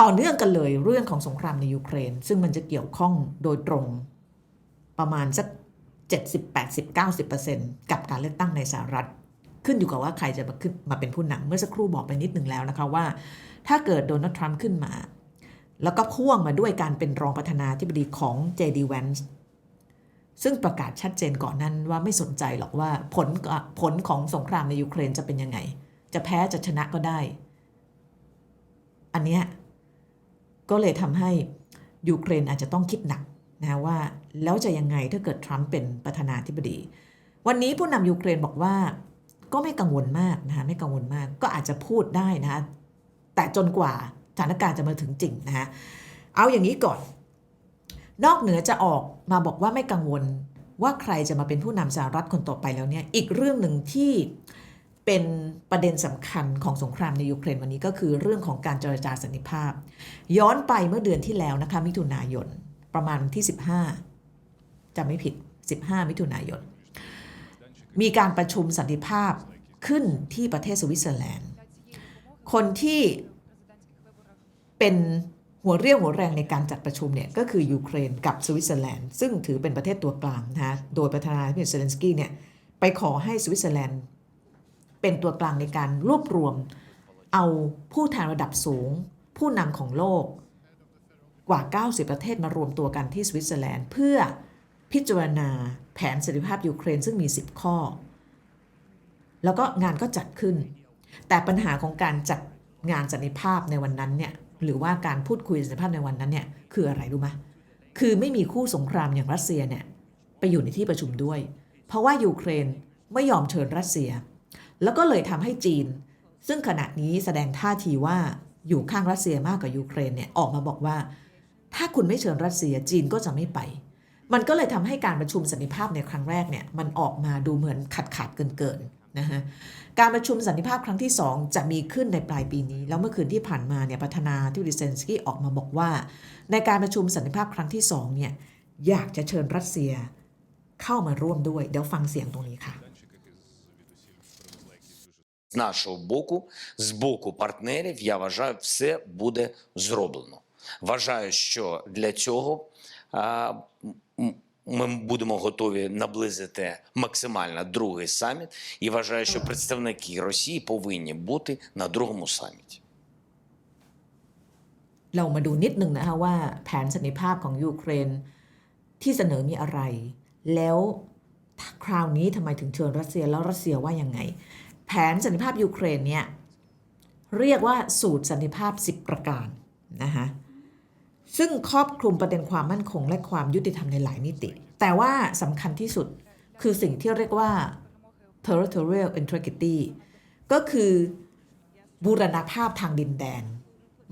ต่อเนื่องกันเลยเรื่องของสงครามในยูเครน ซึ่งมันจะเกี่ยวข้องโดยตรงประมาณสัก 70 80 90 กับการเลือกตั้งในสหรัฐ ขึ้นอยู่กับว่าใครจะมาขึ้นมาเป็นผู้นำเมื่อสักครู่บอกไปนิดหนึ่งแล้วนะคะว่า ถ้าเกิดโดนัลด์ทรัมป์ขึ้นมา แล้วก็พ่วงมาด้วยการเป็นรองประธานาธิบดีของ JD Vance ซึ่งประกาศชัดเจนก่อนนั้นว่าไม่สนใจหรอกว่าผลผลของสงครามในยูเครนจะเป็นยังไง จะแพ้จะชนะก็ได้ อันเนี้ย ก็เลยทำให้ยูเครนอาจจะต้องคิดหนักนะว่าแล้วจะยังไงถ้าเกิดทรัมป์เป็นประธานาธิบดี วันนี้ผู้นำยูเครนบอกว่าก็ไม่กังวลมากนะคะไม่กังวลมากก็อาจจะพูดได้นะคะแต่จนกว่าสถานการณ์จะมาถึงจริงนะคะเอาอย่างนี้ก่อน นอกเหนือจะออกมาบอกว่าไม่กังวลว่าใครจะมาเป็นผู้นำสหรัฐคนต่อไปแล้วเนี่ยอีกเรื่องหนึ่งที่ เป็นประเด็นสำคัญของสงครามในยูเครนวันนี้ก็คือเรื่องของการเจรจาสันติภาพ ย้อนไปเมื่อเดือนที่แล้วนะคะมิถุนายนประมาณที่ 15จะไม่ผิด 15 มิถุนายน มีการประชุมสันติภาพขึ้นที่ประเทศสวิตเซอร์แลนด์ คนที่เป็นหัวเรี่ยวหัวแรงในการจัดประชุมเนี่ยก็คือยูเครนกับสวิตเซอร์แลนด์ซึ่งถือเป็นประเทศตัวกลางนะคะโดยประธานาธิบดีเซเลนสกี้เนี่ยไปขอให้สวิตเซอร์แลนด์ เป็นตัวกลางในการรวบรวม เอาผู้แทนระดับสูง ผู้นำของโลกกว่า 90 ประเทศมารวมตัวกันที่สวิตเซอร์แลนด์ เพื่อพิจารณาแผนสันติภาพยูเครนซึ่งมี 10 ข้อ แล้วก็งานก็จัดขึ้น แต่ปัญหาของการจัดงานสันติภาพในวันนั้นเนี่ยหรือว่าการพูดคุยสันติภาพในวันนั้นเนี่ยคืออะไรรู้ไหมคือไม่มีคู่สงครามอย่างรัสเซียเนี่ยไปอยู่ในที่ประชุมด้วย เพราะว่ายูเครนไม่ยอมเชิญรัสเซีย แล้วก็เลยทำให้จีน ซึ่งขณะนี้แสดงท่าทีว่าอยู่ข้างรัสเซียมากกว่ายูเครนเนี่ยออกมาบอกว่า ถ้าคุณไม่เชิญรัสเซียจีนก็จะไม่ไป มันก็เลยทำให้การประชุมสันติภาพในครั้งแรกเนี่ยมันออกมาดูเหมือนขาดขาดเกินเกินๆนะฮะการประชุมสันติภาพครั้งที่ 2 จะมีขึ้นในปลายปีนี้ แล้วเมื่อคืนที่ผ่านมาเนี่ยประธานาธิบดีเซนสกี้ออกมาบอกว่า ในการประชุมสันติภาพครั้งที่2เนี่ยอยากจะเชิญรัสเซียเข้ามาร่วมด้วย เดี๋ยวฟังเสียงตรงนี้ค่ะ З нашого боку, з боку партнерів, я вважаю, все буде зроблено. Вважаю, що для цього а, м- ми будемо готові наблизити максимально другий саміт, і вважаю, що представники Росії повинні бути на другому саміті. เรามาดูนิดหนึ่งนะคะว่าแผนสันติภาพของยูเครนที่เสนอมีอะไร แล้วคราวนี้ทำไมถึงเชิญรัสเซียแล้วรัสเซียว่ายังไง แผนสันติภาพยูเครนเนี่ยเรียกว่าสูตรสันติภาพ 10 ประการนะคะซึ่งครอบคลุมประเด็นความมั่นคงและความยุติธรรมในหลายมิติ แต่ว่าสำคัญที่สุดคือสิ่งที่เรียกว่า territorial integrity ก็คือบูรณภาพทางดินแดน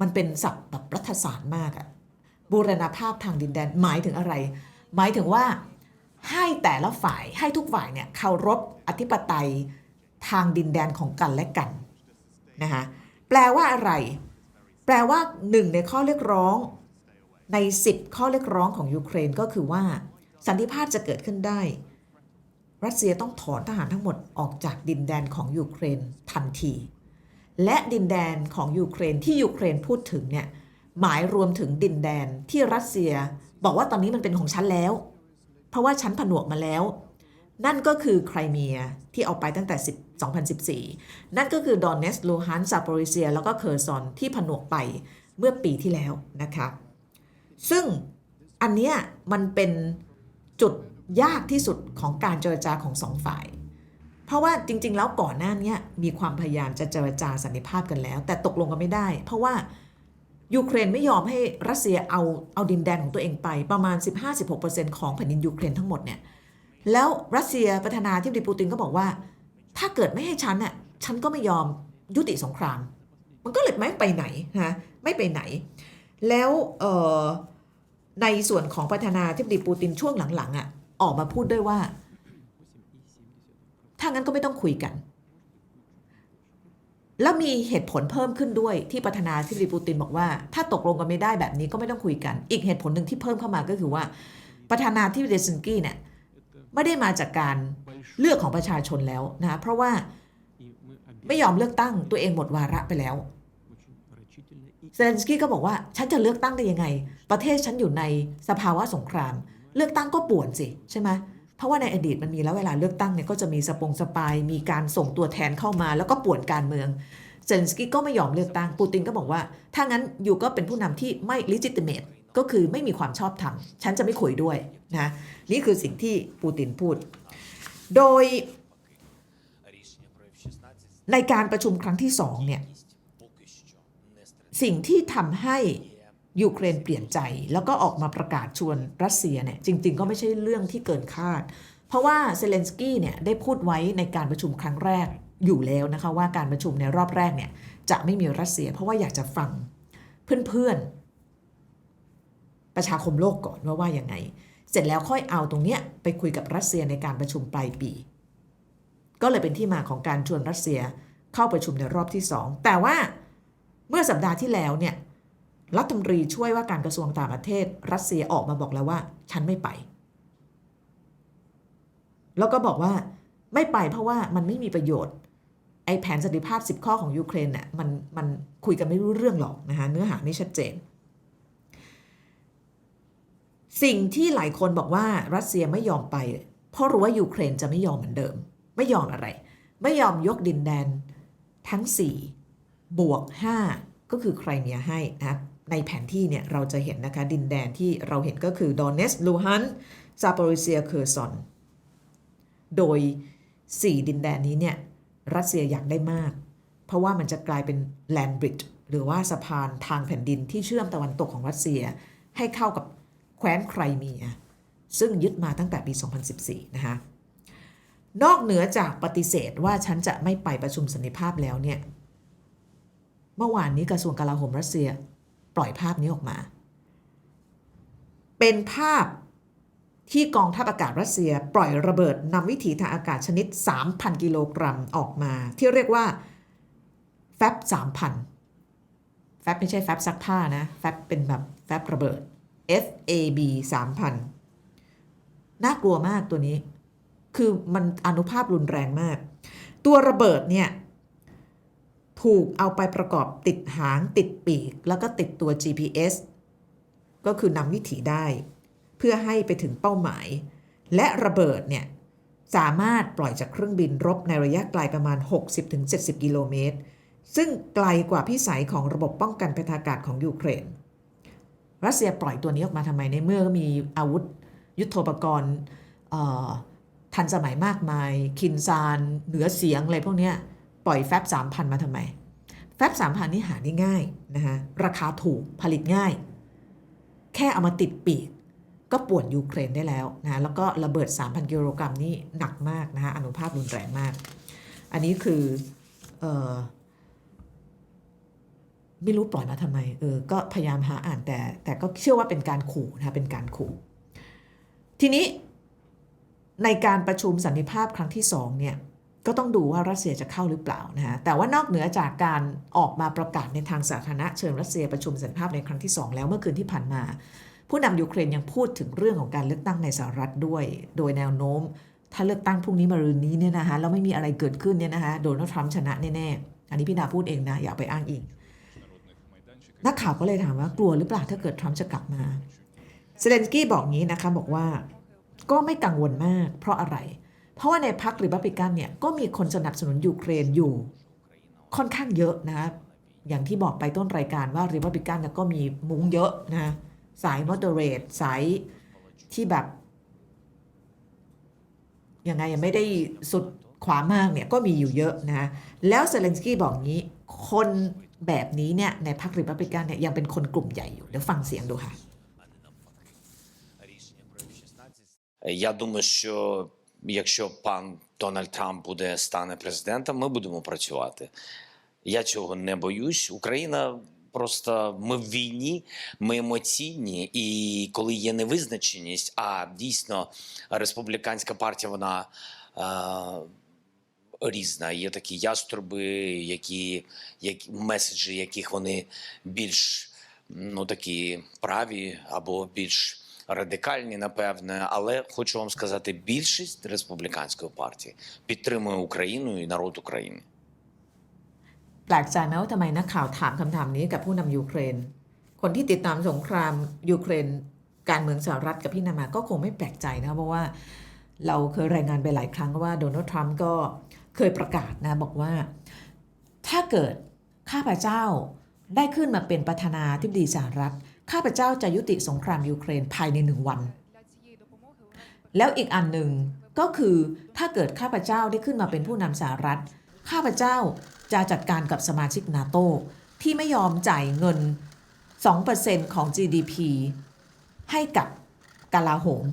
มันเป็นศัพท์แบบรัฐศาสตร์มากอะบูรณภาพทางดินแดนหมายถึงอะไร หมายถึงว่าให้แต่ละฝ่ายให้ทุกฝ่ายเนี่ยเคารพอธิปไตย ทางดินแดนของกันและกันนะคะแปลว่าอะไร แปลว่าหนึ่งในข้อเรียกร้องใน 10 ข้อเรียกร้องของยูเครนก็คือว่า สันติภาพจะเกิดขึ้นได้ รัสเซียต้องถอนทหารทั้งหมดออกจากดินแดนของยูเครนทันที และดินแดนของยูเครนที่ยูเครนพูดถึงเนี่ยหมายรวมถึงดินแดนที่รัสเซียบอกว่าตอนนี้มันเป็นของฉันแล้ว เพราะว่าฉันผนวกมาแล้ว นั่นก็คือไครเมียที่เอาไปตั้งแต่10 2014 นั่นก็คือดอนเนสลูฮานซาโปริเซีย แล้วก็เคอร์ซอนที่ผนวกไปเมื่อปีที่แล้วนะคะซึ่งอันเนี้ยมันเป็นจุดยากที่สุดของการเจรจาของสองฝ่าย เพราะว่าจริง ๆ แล้วก่อนหน้านี้มีความพยายามจะเจรจาสันติภาพกันแล้ว แต่ตกลงกันไม่ได้ เพราะว่ายูเครนไม่ยอมให้รัสเซียเอาเอาดินแดนของตัวเองไปประมาณ 15-16%ของแผ่นดินยูเครนทั้งหมดเนี่ยแล้วรัสเซียประธานาธิบดีปูตินก็บอกว่า ถ้าเกิดไม่ให้ฉันน่ะฉันก็ไม่ยอมยุติสงคราม มันก็เลยไม่ไปไหนนะไม่ไปไหน แล้วในส่วนของประธานาธิบดีปูตินช่วงหลังๆอะออกมาพูดด้วยว่า ถ้างั้นก็ไม่ต้องคุยกัน แล้วมีเหตุผลเพิ่มขึ้นด้วยที่ประธานาธิบดีปูตินบอกว่า ถ้าตกลงกันไม่ได้แบบนี้ก็ไม่ต้องคุยกัน อีกเหตุผลหนึ่งที่เพิ่มเข้ามาก็คือว่า ประธานาธิบดีซินกี้เนี่ยไม่ได้มาจากการ เลือกของประชาชนแล้วนะเพราะว่าไม่ยอมเลือกตั้งตัวเองหมดวาระไปแล้วเซเลนสกี้ก็บอกว่าฉันจะเลือกตั้งได้ยังไง ประเทศฉันอยู่ในสภาวะสงคราม เลือกตั้งก็ป่วนสิใช่ไหมเพราะว่าในอดีตมันมีแล้วเวลาเลือกตั้งเนี่ยก็จะมีสปงสปายมีการส่งตัวแทนเข้ามา แล้วก็ป่วนการเมืองเซเลนสกี้ก็ไม่ยอมเลือกตั้งปูตินก็บอกว่า ถ้างั้นอยู่ก็เป็นผู้นำที่ไม่ legitimate ก็คือไม่มีความชอบธรรมฉันจะไม่คุยด้วยนะนี่คือสิ่งที่ปูตินพูด โดย ในการประชุมครั้งที่สองเนี่ย สิ่งที่ทำให้ยูเครนเปลี่ยนใจ แล้วก็ออกมาประกาศชวนรัสเซียเนี่ยจริง ๆ ก็ไม่ใช่เรื่องที่เกินคาด เพราะว่าเซเลนสกี้เนี่ยได้พูดไว้ในการประชุมครั้งแรกอยู่แล้วนะคะว่าการประชุมในรอบแรกเนี่ยจะไม่มีรัสเซีย เพราะว่าอยากจะฟังเพื่อนๆประชาคมโลกก่อนว่าว่ายังไง เสร็จแล้วค่อยเอาตรงเนี้ยไปคุยกับรัสเซียในการประชุมปลายปี ก็เลยเป็นที่มาของการชวนรัสเซียเข้าประชุมในรอบที่สองแต่ว่าเมื่อสัปดาห์ที่แล้วเนี่ยรัฐมนตรีช่วยว่าการกระทรวงต่างประเทศ รัสเซียออกมาบอกแล้วว่า ฉันไม่ไป แล้วก็บอกว่าไม่ไปเพราะว่ามันไม่มีประโยชน์ไอแผนสันติภาพ 10 ข้อของยูเครนเนี่ยมันมันคุยกันไม่รู้เรื่องหรอกนะคะเนื้อหานี่ชัดเจน สิ่งที่หลายคนบอกว่ารัสเซียไม่ยอมไป เพราะรู้ว่ายูเครนจะไม่ยอมเหมือนเดิม ไม่ยอมอะไร ไม่ยอมยกดินแดนทั้ง 4 บวก 5 ก็คือใครเมียให้นะในแผนที่เนี่ยเราจะเห็นนะคะดินแดนที่เราเห็นก็คือดอนเนสลูฮันซาปริเซียเคอร์ซอน โดย 4 ดินแดนนี้เนี่ยรัสเซียอยากได้มาก เพราะว่ามันจะกลายเป็นแลนบริดจ์หรือว่าสะพานทางแผ่นดินที่เชื่อมตะวันตกของรัสเซียให้เข้ากับ ว้นไครเมีย ซึ่งยึดมาตั้งแต่ปี 2014 นะคะนอกเหนือจากปฏิเสธว่าฉันจะไม่ไปประชุมสันติภาพแล้วเนี่ย เมื่อวานนี้กระทรวงกลาโหมรัสเซียปล่อยภาพนี้ออกมา เป็นภาพที่กองทัพอากาศรัสเซีย ปล่อยระเบิดนำวิถีทางอากาศชนิด 3,000 กิโลกรัมออกมา ที่เรียกว่าแฟบ3,000 แฟบไม่ใช่แฟบซักผ้านะ แฟบเป็นแบบแฟบระเบิด FAB 3,000 น่ากลัวมากตัวนี้ คือมันอนุภาพรุนแรงมาก ตัวระเบิดเนี่ย ถูกเอาไปประกอบติดหางติดปีก แล้วก็ติดตัว GPS ก็คือนำวิถีได้ เพื่อให้ไปถึงเป้าหมาย และระเบิดเนี่ย สามารถปล่อยจากเครื่องบินรบในระยะไกลประมาณ 60-70 กิโลเมตร ซึ่งไกลกว่าพิสัยของระบบป้องกันภัยทางอากาศของยูเครน รัสเซียปล่อยตัวนี้ออกมาทำไมในเมื่อมีอาวุธยุทโธปกรณ์ทันสมัยมากมาย คินซานเหนือเสียงอะไรพวกนี้ปล่อยแฟบ3,000มาทำไม แฟบ3,000นี่หาได้ง่ายนะคะราคาถูกผลิตง่าย แค่เอามาติดปีก ก็ป่วนยูเครนได้แล้วนะแล้วก็ระเบิด 3,000 กิโลกรัมนี่หนักมากนะคะอนุภาพรุนแรงมาก อันนี้คืออ ไม่รู้ปล่อยมาทำไมเออก็พยายามหาอ่านแต่ แต่ก็เชื่อว่าเป็นการขู่นะเป็นการขู่ ทีนี้ในการประชุมสันติภาพครั้งที่สองเนี่ยก็ต้องดูว่ารัสเซียจะเข้าหรือเปล่านะฮะแต่ว่านอกเหนือจากการออกมาประกาศในทางสาธารณะเชิญรัสเซียประชุมสันติภาพในครั้งที่ 2 แล้วเมื่อคืนที่ผ่านมา ผู้นำยูเครนยังพูดถึงเรื่องของการเลือกตั้งในสหรัฐด้วย โดยแนวโน้ม ถ้าเลือกตั้งพรุ่งนี้มารืนนี้เนี่ยนะคะแล้วไม่มีอะไรเกิดขึ้นเนี่ยนะคะโดนัลด์ทรัมป์ชนะแน่ๆอันนี้พี่นาพูดเองนะอย่าเอาไปอ้างอิง นักข่าวก็เลยถามว่ากลัวหรือเปล่าถ้าเกิดทรัมป์จะกลับมาเซเลนสกี้บอกงี้นะคะบอกว่าก็ไม่กังวลมาก เพราะอะไร เพราะว่าในพรรคริพับลิกันเนี่ยก็มีคนสนับสนุนยูเครนอยู่ ค่อนข้างเยอะนะ อย่างที่บอกไปต้นรายการว่าริพับลิกันเนี่ยก็มีมุ้งเยอะนะสายมอดเตอร์เรทสายที่แบบยังไงยังไม่ได้สุดขวามากเนี่ยก็มีอยู่เยอะนะ แล้วเซเลนสกี้บอกงี้ คน แบบนี้เนี่ยในพรรคริพับลิกันเนี่ยยังเป็นคนกลุ่มใหญ่อยู่เดี๋ยวฟังเสียงดูค่ะ Я думаю, що якщо пан Дональд Трамп буде стане президентом, ми будемо працювати. Я цього не боюсь. Україна просто ми в війні, ми емоційні, і коли є невизначеність, а дійсно республіканська партія вона. Е- Різна. Є такі яструби, які, які меседжі, яких вони більш ну, такі праві або більш радикальні, напевне. Але хочу вам сказати, більшість республіканської партії підтримує Україну і народ України. แปลกใจไหมว่าทำไมนักข่าวถามคำถามนี้กับผู้นำยูเครน คนที่ติดตามสงครามยูเครน การเมืองสหรัฐกับพี่นามาก็คงไม่แปลกใจนะเพราะว่าเราเคยรายงานไปหลายครั้งว่าโดนัลด์ทรัมป์ก็ เคยประกาศนะบอกว่า ถ้าเกิดข้าพเจ้าได้ขึ้นมาเป็นประธานาธิบดีสหรัฐ ข้าพเจ้าจะยุติสงครามยูเครนภายในหนึ่งวัน แล้วอีกอันหนึ่งก็คือถ้าเกิดข้าพเจ้าได้ขึ้นมาเป็นผู้นำสหรัฐ ข้าพเจ้าจะจัดการกับสมาชิกนาโตที่ไม่ยอมจ่ายเงิน 2%ของ GDP ให้กับกาลาโหม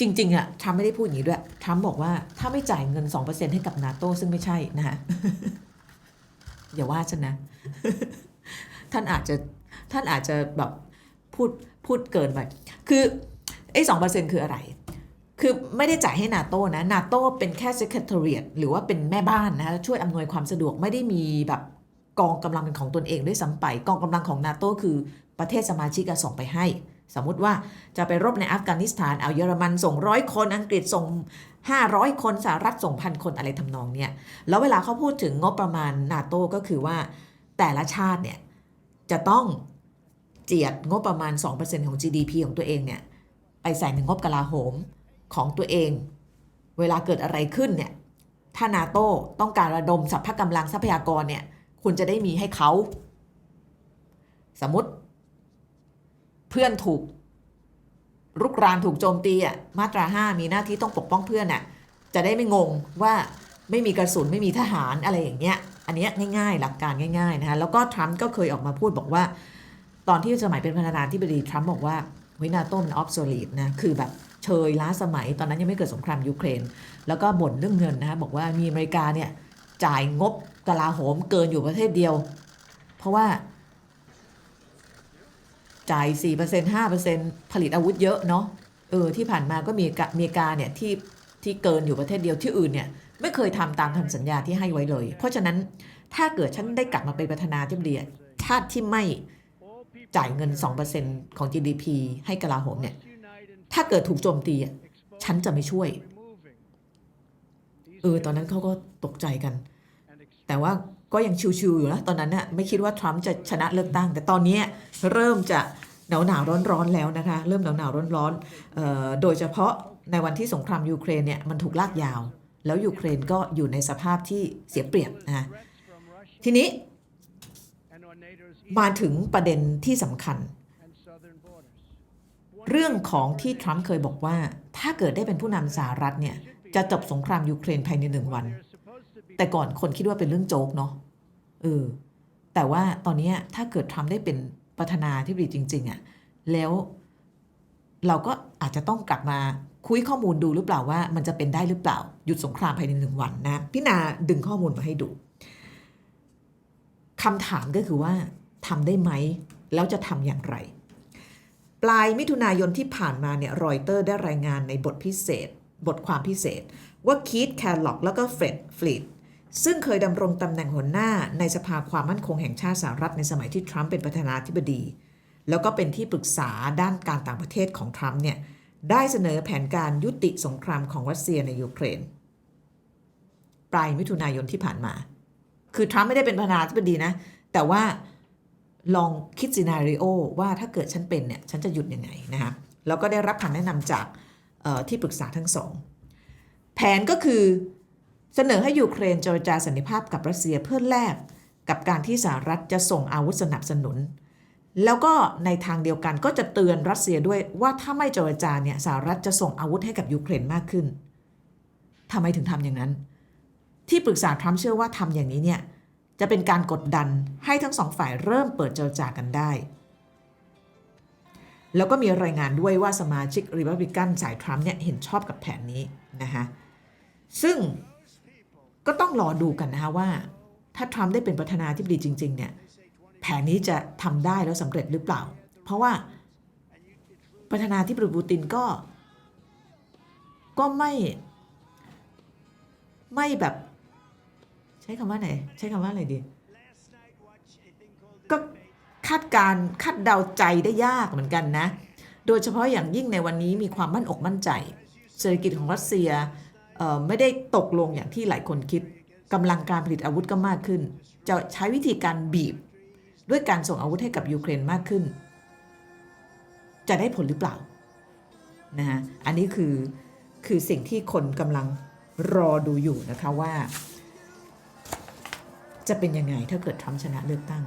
จริงๆอะทรัมไม่ได้พูดอย่างนี้ด้วยทรัมบอกว่าถ้าไม่จ่ายเงิน 2%ให้กับนาโต้ซึ่งไม่ใช่นะฮะอย่าว่าฉันนะ ท่านอาจจะท่านอาจจะแบบพูดพูดเกินไปคือไอ้สองเปอร์เซ็นคืออะไร คือไม่ได้จ่ายให้นาโต้นะนาโต้เป็นแค่ secretariat หรือว่าเป็นแม่บ้านนะคะช่วยอำนวยความสะดวกไม่ได้มีแบบกองกำลังเป็นของตนเองด้วยซ้ำไป กองกำลังของนาโต้คือประเทศสมาชิกอะส่งไปให้ สมมุติว่าจะไปรบในอัฟกานิสถานเอาเยอรมันส่งร้อยคนอังกฤษส่ง 500 คนสหรัฐส่งพันคนอะไรทำนองเนี่ยแล้วเวลาเขาพูดถึงงบประมาณนาโต้ก็คือว่าแต่ละชาติเนี่ยจะต้องเจียดงบประมาณ 2%ของ GDP ของตัวเองเนี่ยไปใส่ในงบกลาโหมของตัวเอง เวลาเกิดอะไรขึ้นเนี่ยถ้านาโต้ต้องการระดมสรรพกำลังทรัพยากรเนี่ยคุณจะได้มีให้เขา สมมติ เพื่อนถูกรุกรานถูกโจมตีอะมาตราห้ามีหน้าที่ต้องปกป้องเพื่อนอะจะได้ไม่งงว่าไม่มีกระสุนไม่มีทหารอะไรอย่างเงี้ย อันเนี้ยง่ายๆ หลักการง่ายๆนะคะแล้วก็ทรัมป์ก็เคยออกมาพูดบอกว่า ตอนที่สมัยเป็นประธานาธิบดีทรัมป์บอกว่าเฮ้ยนาโต้มันออฟโซลีดนะคือแบบเชยล้าสมัยตอนนั้นยังไม่เกิดสงครามยูเครน แล้วก็บ่นเรื่องเงินนะคะบอกว่ามีอเมริกาเนี่ยจ่ายงบกลาโหมเกินอยู่ประเทศเดียว เพราะว่า จ่าย4% 5%ผลิตอาวุธเยอะเนาะเออที่ผ่านมาก็มีอเมริกาเนี่ยที่ที่เกินอยู่ประเทศเดียวที่อื่นเนี่ยไม่เคยทำตามคำสัญญาที่ให้ไว้เลย เพราะฉะนั้นถ้าเกิดฉันได้กลับมาเป็นประธานาธิบดีชาติที่ไม่จ่ายเงิน 2%ของ GDP ให้กลาโหมเนี่ยถ้าเกิดถูกโจมตีอะฉันจะไม่ช่วย เออ ตอนนั้นเขาก็ตกใจกัน แต่ว่า ก็ยังชิวๆอยู่นะตอนนั้นน่ะไม่คิดว่าทรัมป์จะชนะเลือกตั้ง แต่ตอนนี้เริ่มจะหนาวหนาวร้อนร้อนๆแล้วนะคะ เริ่มหนาวหนาวร้อนร้อนๆโดยเฉพาะในวันที่สงครามยูเครนเนี่ยมันถูกลากยาว แล้วยูเครนก็อยู่ในสภาพที่เสียเปรียบนะคะทีนี้มาถึงประเด็นที่สำคัญ เรื่องของที่ทรัมป์เคยบอกว่า ถ้าเกิดได้เป็นผู้นำสหรัฐเนี่ยจะจบสงครามยูเครนภายในหนึ่งวัน แต่ก่อนคนคิดว่าเป็นเรื่องโจ๊กเนาะเออแต่ว่าตอนนี้ถ้าเกิดทรัมป์ได้เป็นประธานาธิบดีจริง ๆอะ่ะแล้วเราก็อาจจะต้องกลับมาคุยข้อมูลดูหรือเปล่าว่า มันจะเป็นได้หรือเปล่า หยุดสงครามภายในหนึ่งวันนะพี่นาดึงข้อมูลมาให้ดูคำถามก็คือว่าทำได้ไหม แล้วจะทำอย่างไร ปลายมิถุนายนที่ผ่านมาเนี่ยรอยเตอร์ได้รายงานในบทพิเศษ บทความพิเศษ ว่าคีตแคลล็อกแล้วก็เฟร็ดฟลีด ซึ่งเคยดำรงตำแหน่งหัวหน้าในสภาความมั่นคงแห่งชาติสหรัฐในสมัยที่ทรัมป์เป็นประธานาธิบดี แล้วก็เป็นที่ปรึกษาด้านการต่างประเทศของทรัมป์เนี่ยได้เสนอแผนการยุติสงครามของรัสเซียในยูเครน ปลายมิถุนายนที่ผ่านมา คือทรัมป์ไม่ได้เป็นประธานาธิบดีนะ แต่ว่าลองคิดซีนารีโอว่าถ้าเกิดฉันเป็นเนี่ยฉันจะหยุดยังไงนะคะแล้วก็ได้รับคำแนะนำจากที่ปรึกษาทั้งสอง แผนก็คือ เสนอให้ยูเครนเจรจาสันติภาพกับรัสเซียเพื่อแลกกับการที่สหรัฐจะส่งอาวุธสนับสนุน แล้วก็ในทางเดียวกันก็จะเตือนรัสเซียด้วยว่าถ้าไม่เจรจาเนี่ยสหรัฐจะส่งอาวุธให้กับยูเครนมากขึ้นทำไมถึงทำอย่างนั้น ที่ปรึกษาทรัมป์เชื่อว่าทำอย่างนี้เนี่ยจะเป็นการกดดันให้ทั้งสองฝ่ายเริ่มเปิดเจรจากันได้ แล้วก็มีรายงานด้วยว่าสมาชิกริพับลิกันสายทรัมป์เนี่ยเห็นชอบกับแผนนี้นะคะซึ่ง ก็ต้องรอดูกันนะคะว่า ถ้าทรัมป์ได้เป็นประธานาธิบดีจริง ๆ เนี่ยแผนนี้จะทำได้แล้วสำเร็จหรือเปล่า เพราะว่าประธานาธิบดีปูตินก็ ก็ไม่ไม่แบบ ใช้คำว่าไหน ใช้คำว่าอะไรดี ก็คาดการคาดเดาใจได้ยากเหมือนกันนะ โดยเฉพาะอย่างยิ่งในวันนี้มีความมั่นอกมั่นใจ เศรษฐกิจของรัสเซีย ไม่ได้ตกลงอย่างที่หลายคนคิดกำลังการผลิตอาวุธก็มากขึ้น จะใช้วิธีการบีบ ด้วยการส่งอาวุธให้กับยูเครนมากขึ้น จะได้ผลหรือเปล่านะฮะอันนี้คือคือสิ่งที่คนกำลังรอดูอยู่นะคะว่า จะเป็นยังไงถ้าเกิดทรัมป์ชนะเลือกตั้ง